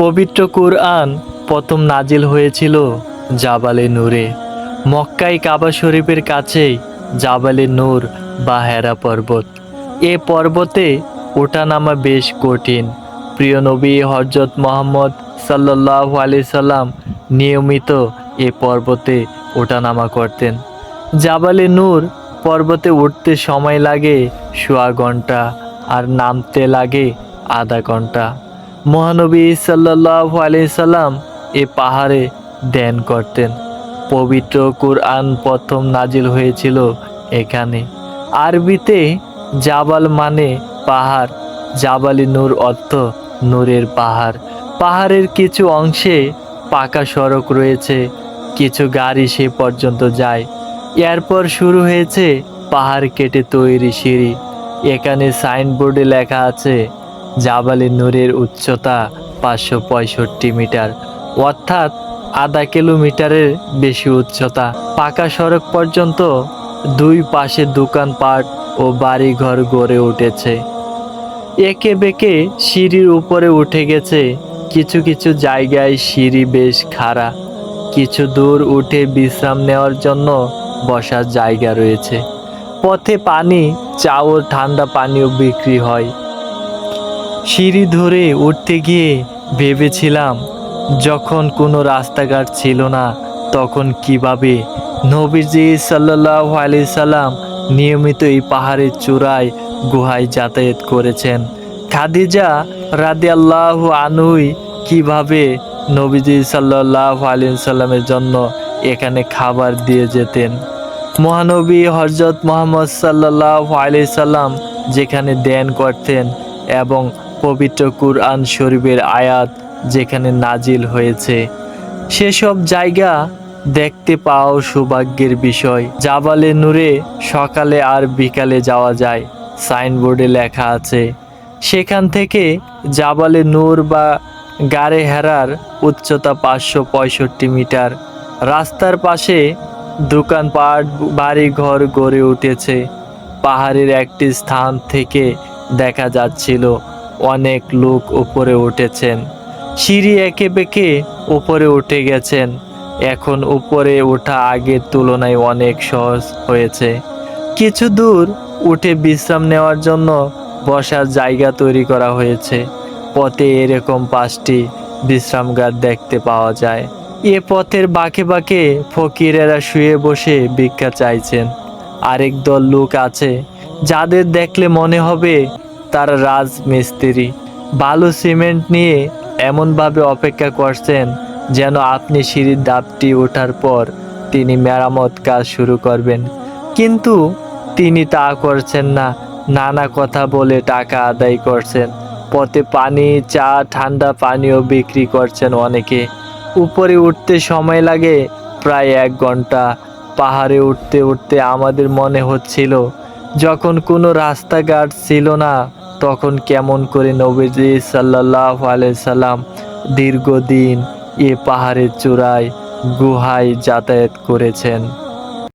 পবিত্র কুরআন প্রথম নাজিল হয়েছিল জাবালে নূরে। মক্কাই কাবা শরীফের কাছেই জাবালে নূর বা হেরা পর্বত। এ পর্বতে ওঠানামা বেশ কঠিন। প্রিয় নবী হজরত মোহাম্মদ সাল্লাহ আলি সাল্লাম নিয়মিত এ পর্বতে ওঠানামা করতেন। জাবালে নূর পর্বতে উঠতে সময় লাগে শোয়া ঘণ্টা আর নামতে লাগে আধা ঘণ্টা। মহানবী সাল্লাহ আলি সাল্লাম এ পাহাড়ে ধ্যান করতেন। পবিত্র কুরআন প্রথম নাজিল হয়েছিল এখানে। আরবিতে জাবাল মানে পাহাড়, জাবালি নূর অর্থ নূরের পাহাড়। পাহাড়ের কিছু অংশে পাকা সড়ক রয়েছে, কিছু গাড়ি সে পর্যন্ত যায়। এরপর শুরু হয়েছে পাহাড় কেটে তৈরি সিঁড়ি। এখানে সাইনবোর্ডে লেখা আছে জাবালি নূরের উচ্চতা পাঁচশো পঁয়ষট্টি মিটার, অর্থাৎ আধা কিলোমিটারের বেশি উচ্চতা। পাকা সড়ক পর্যন্ত দুই পাশে দোকানপাট ও বাড়িঘর গড়ে উঠেছে। একে বেঁকে সিঁড়ির উপরে উঠে গেছে কিছু কিছু জায়গায় সিঁড়ি বেশ খাড়া। কিছু দূর উঠে বিশ্রাম নেওয়ার জন্য বসার জায়গা রয়েছে। পথে পানি, চা ও ঠান্ডা পানীয় বিক্রি হয়। সিঁড়ি ধরে উঠতে গিয়ে ভেবেছিলাম, যখন কোনো রাস্তাঘাট ছিল না, তখন কীভাবে? নবীজি সাল্লাহ আলি সাল্লাম নিয়মিত এই পাহাড়ের চূড়ায় গুহায় যাতায়াত করেছেন। খাদিজা রাদি আল্লাহ আনুই কীভাবে নবীজি সাল্লাহ আলি সাল্লামের জন্য এখানে খাবার দিয়ে যেতেন। মহানবী হজরত মোহাম্মদ সাল্লাহ আলি সাল্লাম যেখানে ধ্যান করতেন এবং পবিত্র কুরআন শরীফের আয়াত যেখানে নাজিল হয়েছে। সেসব জায়গা দেখতে পাওয়াও সৌভাগ্যের বিষয়। জাবালে নূরে সকালে আর বিকালে যাওয়া যায়, সাইনবোর্ডে লেখা আছে। সেখান থেকে জাবালে নূর বা গাড়ে হেরার উচ্চতা পাঁচশো পঁয়ষট্টি মিটার। রাস্তার পাশে দোকানপাট বাড়িঘর গড়ে উঠেছে। পাহাড়ের একটি স্থান থেকে দেখা যাচ্ছিল। অনেক লোক উপরে উঠেছেন। সিঁড়ি একে বেঁকে উপরে উঠে গেছেন। এখন উপরে ওঠা আগের তুলনায় অনেক সহজ হয়েছে। কিছু দূর উঠে বিশ্রাম নেওয়ার জন্য বসার জায়গা তৈরি করা হয়েছে। পথে এরকম পাঁচটি বিশ্রামগার দেখতে পাওয়া যায়। এ পথের বাঁকে বাঁকে ফকিরেরা শুয়ে বসে ভিক্ষা চাইছেন। আরেক দল লোক আছে, যাদের দেখলে মনে হবে তারা রাজমিস্ত্রি। বালু সিমেন্ট নিয়ে এমনভাবে অপেক্ষা করছেন যেন আপনি সিঁড়ির দাপটি ওঠার পর তিনি মেরামত কাজ শুরু করবেন। কিন্তু তিনি তা করছেন না, নানা কথা বলে টাকা আদায় করছেন। পথে পানি, চা, ঠান্ডা পানীয় বিক্রি করছেন অনেকে। উপরে উঠতে সময় লাগে প্রায় এক ঘণ্টা। পাহাড়ে উঠতে উঠতে আমাদের মনে হচ্ছিল, যখন কোনো রাস্তাঘাট ছিল না তখন কেমন করে নবীজি সাল্লাহ সাল্লাম দীর্ঘদিন এ পাহাড়ের চূড়ায় গুহায় যাতায়াত করেছেন।